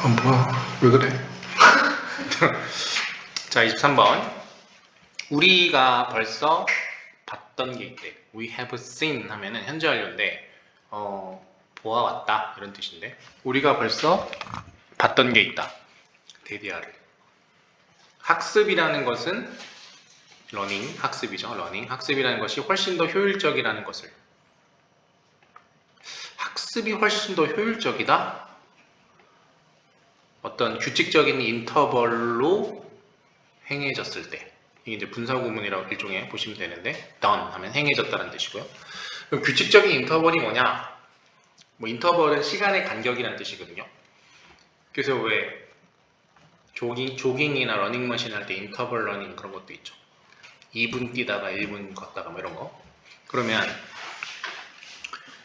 아 뭐야 왜 그래? 자, 23번. 우리가 벌써 봤던 게 있대. We have seen 하면은 현재 완료인데, 어, 보아왔다. 이런 뜻인데. 우리가 벌써 봤던 게 있다. 데디아를. 학습이라는 것은 러닝, 학습이죠. 러닝. 학습이라는 것이 훨씬 더 효율적이라는 것을. 학습이 훨씬 더 효율적이다? 어떤 규칙적인 인터벌로 행해졌을 때 이게 이제 분사구문이라고 일종의 보시면 되는데 done 하면 행해졌다는 뜻이고요. 그럼 규칙적인 인터벌이 뭐냐? 뭐 인터벌은 시간의 간격이라는 뜻이거든요. 그래서 왜 조깅, 조깅이나 러닝머신 할 때 인터벌 러닝 그런 것도 있죠. 2분 뛰다가 1분 걷다가 뭐 이런 거. 그러면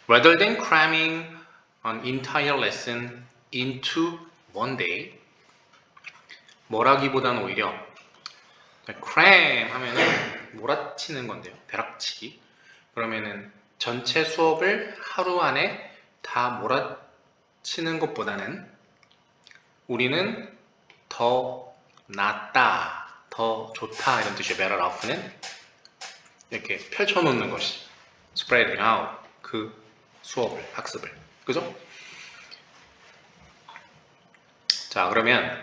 rather than cramming an entire lesson into one day 뭐라기보다는 오히려 cram 하면은 몰아치는 건데요. 벼락치기. 그러면은 전체 수업을 하루 안에 다 몰아치는 것보다는 우리는 더 낫다, 더 좋다 이런 뜻이에요. better off는 이렇게 펼쳐놓는 것이 spreading out 그 수업을 학습을 그죠? 자 그러면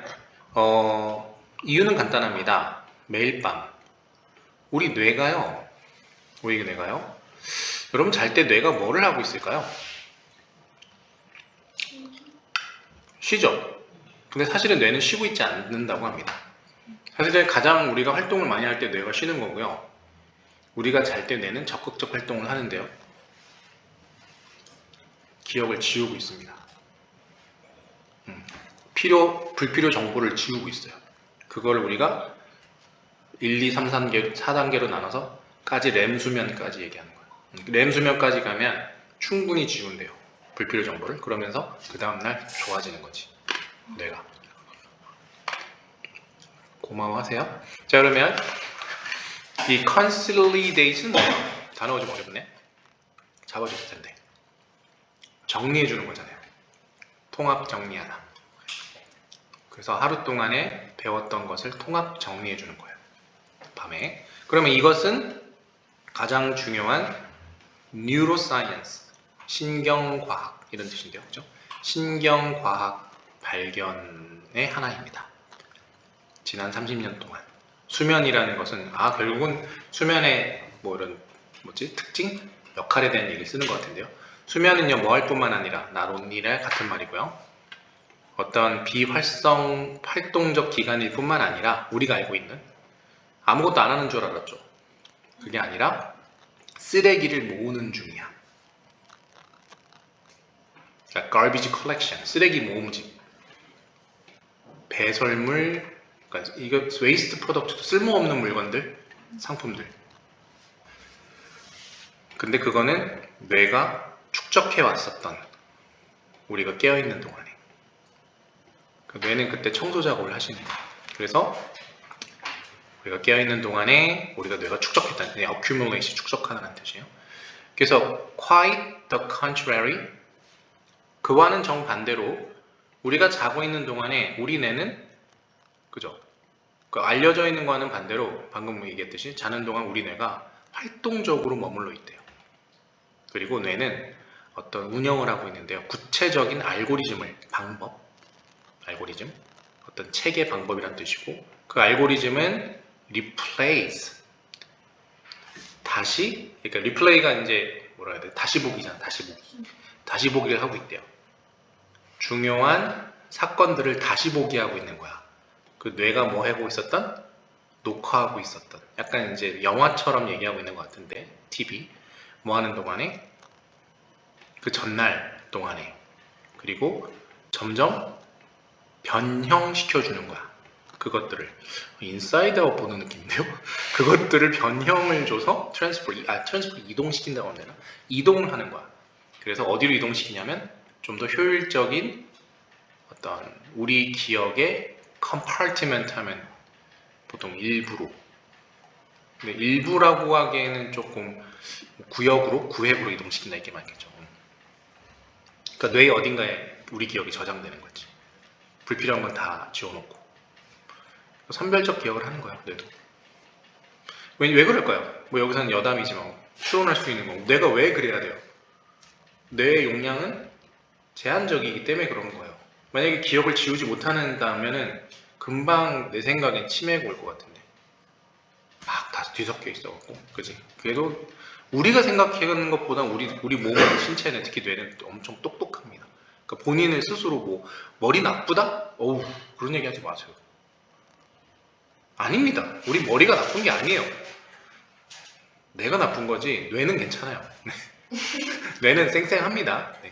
어, 이유는 간단합니다. 매일 밤 우리 뇌가요, 우리 뇌가요. 여러분 잘 때 뇌가 뭐를 하고 있을까요? 쉬죠. 근데 사실은 뇌는 쉬고 있지 않는다고 합니다. 사실은 가장 우리가 활동을 많이 할 때 뇌가 쉬는 거고요. 우리가 잘 때 뇌는 적극적 활동을 하는데요. 기억을 지우고 있습니다. 음, 필요, 불필요 정보를 지우고 있어요. 그걸 우리가 1, 2, 3, 3개, 4단계로 나눠서 까지 램 수면까지 얘기하는 거예요. 음, 램 수면까지 가면 충분히 지운대요. 불필요 정보를. 그러면서 그 다음날 좋아지는 거지. 뇌가. 고마워하세요. 자, 그러면 이 consolidate는? 단어가 좀 어렵네. 잡아주실 텐데. 정리해 주는 거잖아요. 통합 정리하다. 그래서 하루 동안에 배웠던 것을 통합 정리해 주는 거예요. 밤에. 그러면 이것은 가장 중요한 neuroscience, 신경과학 이런 뜻인데요. 그죠? 신경과학 발견의 하나입니다. 지난 30년 동안 수면이라는 것은 아 결국은 수면의 뭐 이런 뭐지 특징 역할에 대한 얘기 쓰는 것 같은데요. 수면은요 뭐 할 뿐만 아니라 나론이랑 같은 말이고요. 어떤 비활성 활동적 기간일 뿐만 아니라 우리가 알고 있는 아무것도 안 하는 줄 알았죠. 그게 아니라 쓰레기를 모으는 중이야. 그러니까 garbage collection, 쓰레기 모음집, 배설물, 그러니까 이거 웨이스트 프로덕트도 쓸모없는 물건들, 상품들. 근데 그거는 뇌가 축적해 왔었던 우리가 깨어 있는 동안에 그 뇌는 그때 청소 작업을 하시는 거예요. 그래서 우리가 깨어 있는 동안에 우리가 뇌가 축적했다는 게 accumulation 축적하는 뜻이에요. 그래서 quite the contrary 그와는 정반대로 우리가 자고 있는 동안에 우리 뇌는 그죠? 그 알려져 있는 거와는 반대로 방금 얘기했듯이 자는 동안 우리 뇌가 활동적으로 머물러 있대요. 그리고 뇌는 어떤 운영을 하고 있는데요. 구체적인 알고리즘을 방법, 알고리즘, 어떤 체계 방법이란 뜻이고 그 알고리즘은 replace 다시 그러니까 리플레이가 이제 뭐라 해야 돼? 다시 보기잖아. 다시 보기. 다시 보기를 하고 있대요. 중요한 사건들을 다시 보기 하고 있는 거야. 그 뇌가 뭐 하고 있었던? 녹화하고 있었던. 약간 이제 영화처럼 얘기하고 있는 것 같은데, TV. 뭐 하는 동안에? 그 전날 동안에. 그리고 점점 변형시켜주는 거야. 그것들을. 인사이드 아웃 보는 느낌인데요? 그것들을 변형을 줘서 트랜스퍼, 아, 트랜스퍼 이동시킨다고 하면 되나? 이동을 하는 거야. 그래서 어디로 이동시키냐면 좀 더 효율적인 어떤 우리 기억의 컴파트먼트 하면 보통 일부로 근데 일부라고 하기에는 조금 구역으로 구획으로 이동시킨다 이게 맞겠죠. 그러니까 뇌 어딘가에 우리 기억이 저장되는 거지. 불필요한 건 다 지워놓고. 선별적 기억을 하는 거야 뇌도. 왜, 왜 그럴까요? 뭐 여기서는 여담이지만 추론할 수 있는 거고. 뇌가 왜 그래야 돼요? 뇌의 용량은 제한적이기 때문에 그런 거예요. 만약에 기억을 지우지 못하는다면은 금방 내 생각엔 치매가 올 것 같은데. 막 다 뒤섞여 있어갖고 그지? 그래도 우리가 생각하는 것보다 우리 우리 몸의 신체는 특히 뇌는 엄청 똑똑합니다 그러니까 본인을 스스로 뭐 머리 나쁘다? 어우 그런 얘기 하지 마세요. 아닙니다. 우리 머리가 나쁜 게 아니에요. 뇌가 나쁜 거지 뇌는 괜찮아요. 뇌는 쌩쌩합니다. 네.